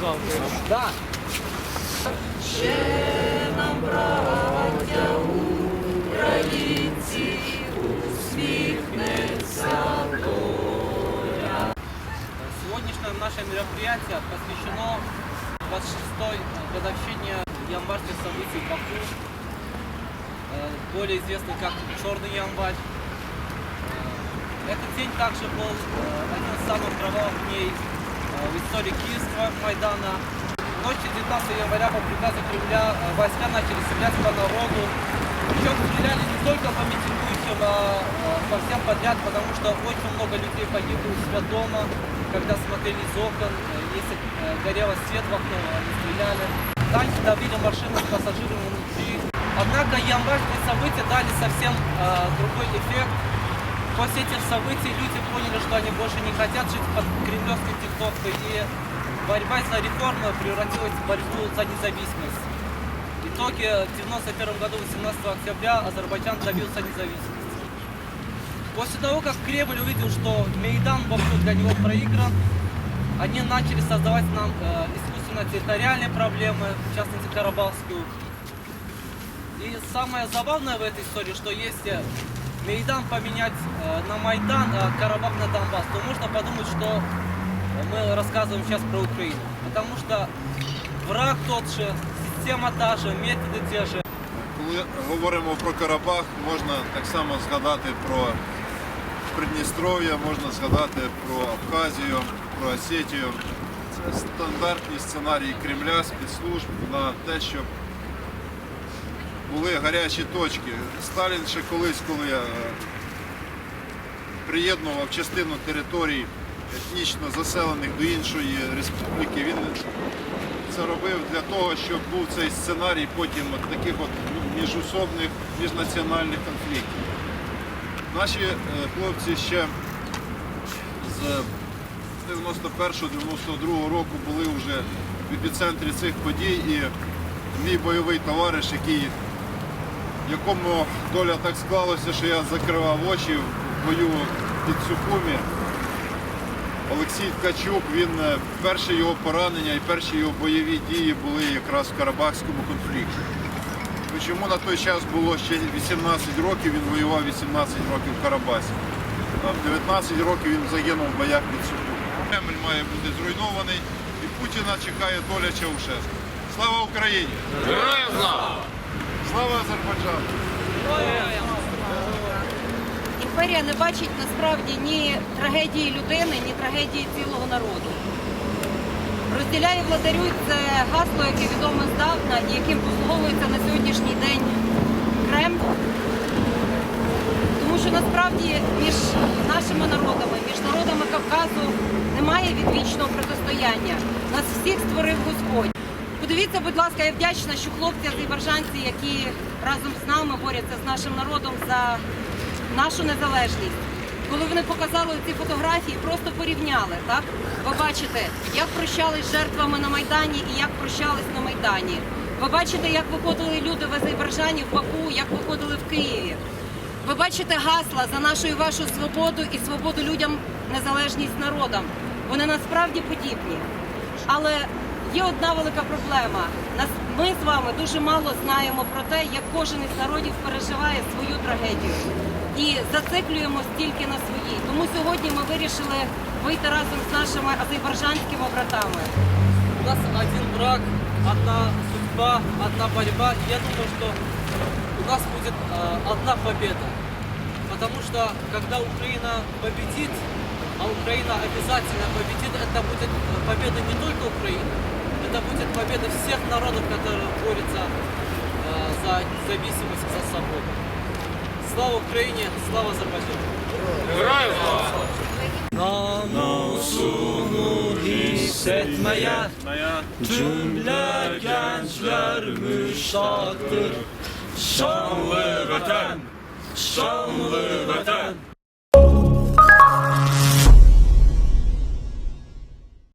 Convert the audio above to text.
зал. Да. Ще наше мероприятие посвящено 26-й годовщине январских событий Баку, э, более известный как Черный январь. Э, этот день также был э, одним из самых кровавых дней в истории Киевского Майдана. Ночью 19 января по приказу Кремля э, войска начали стрелять по народу. Причем стреляли не только по митингующим, а э, по всем подряд, потому что очень много людей погибло у себя дома, когда смотрели из окон. Э, Если горело свет в окно, они стреляли. Танки давили машины с пассажирами внутри. Однако январские события дали совсем другой эффект. После этих событий люди поняли, что они больше не хотят жить под кремлевской диктовкой, и борьба за реформы превратилась в борьбу за независимость. В итоге в 1991 году, 18 октября, Азербайджан добился независимости. После того, как Кремль увидел, что Мейдан Баку для него проигран, они начали создавать нам э, искусственно территориальные проблемы, в частности Карабахскую. И самое забавное в этой истории, что если Мейдан поменять э, на Майдан, а Карабах на Донбасс, то можно подумать, что мы рассказываем сейчас про Украину. Потому что враг тот же, система та же, методи те же. Коли говоримо про Карабах, можна так само згадати про Придністров'я, можна згадати про Абхазію, про Осетію. Це стандартні сценарії Кремля, спецслужб на те, щоб були гарячі точки. Сталін ще колись, коли е, приєднував частину територій етнічно заселених до іншої республіки, він це робив для того, щоб був цей сценарій потім от таких от ну, міжусобних, міжнаціональних конфліктів. Наші е, хлопці ще з 91-92 року були вже в епіцентрі цих подій і мій бойовий товариш, який, якому доля так склалася, що я закривав очі в бою під Сухумі, Олексій Ткачук, він е, перше його поранення і перші його бойові дії були якраз в Карабахському конфлікті. Чому на той час було ще 18 років, він воював 18 років в Карабасі. В 19 років він загинув в боях під Сухумі. Кремль має бути зруйнований і Путіна чекає доля Чаушеску. Слава Україні! Героям слава! Слава Азербайджану! Імперія не бачить насправді ні трагедії людини, ні трагедії цілого народу. Розділяє владарюй це гасло, яке відоме здавна і яким послуговується на сьогоднішній день Кремль. Тому що насправді між нашими народами, між народами Кавказу немає відвічного протистояння. Нас всіх створив Господь. Подивіться, будь ласка, я вдячна, що хлопці азербайджанці, які разом з нами борються з нашим народом за нашу незалежність. Коли вони показали ці фотографії, просто порівняли, так? Ви бачите, як прощались з жертвами на Майдані і як прощались на Майдані. Ви бачите, як виходили люди в Азербайджані, в Баку, як виходили в Києві. Ви бачите гасла за нашу і вашу свободу і свободу людям, незалежність народам. Вони насправді подібні. Але є одна велика проблема. Нас ми з вами дуже мало знаємо про те, як кожен із народів переживає свою трагедію і зациклюємось тільки на своїй. Тому сьогодні ми вирішили вийти разом з нашими азербайджанськими братами. У нас один враг, одна судьба, одна борьба. И я думаю, что у нас будет э, одна победа. Потому что когда Украина победит, а Украина обязательно победит, это будет э, победа не только Украины, это будет победа всех народов, которые борются э, за независимость, за свободу. Слава Украине, слава Азербайджану! Героям слава! Namusunu hissetmeye Cümle gençler müştaktır Şanlı vatan, şanlı vatan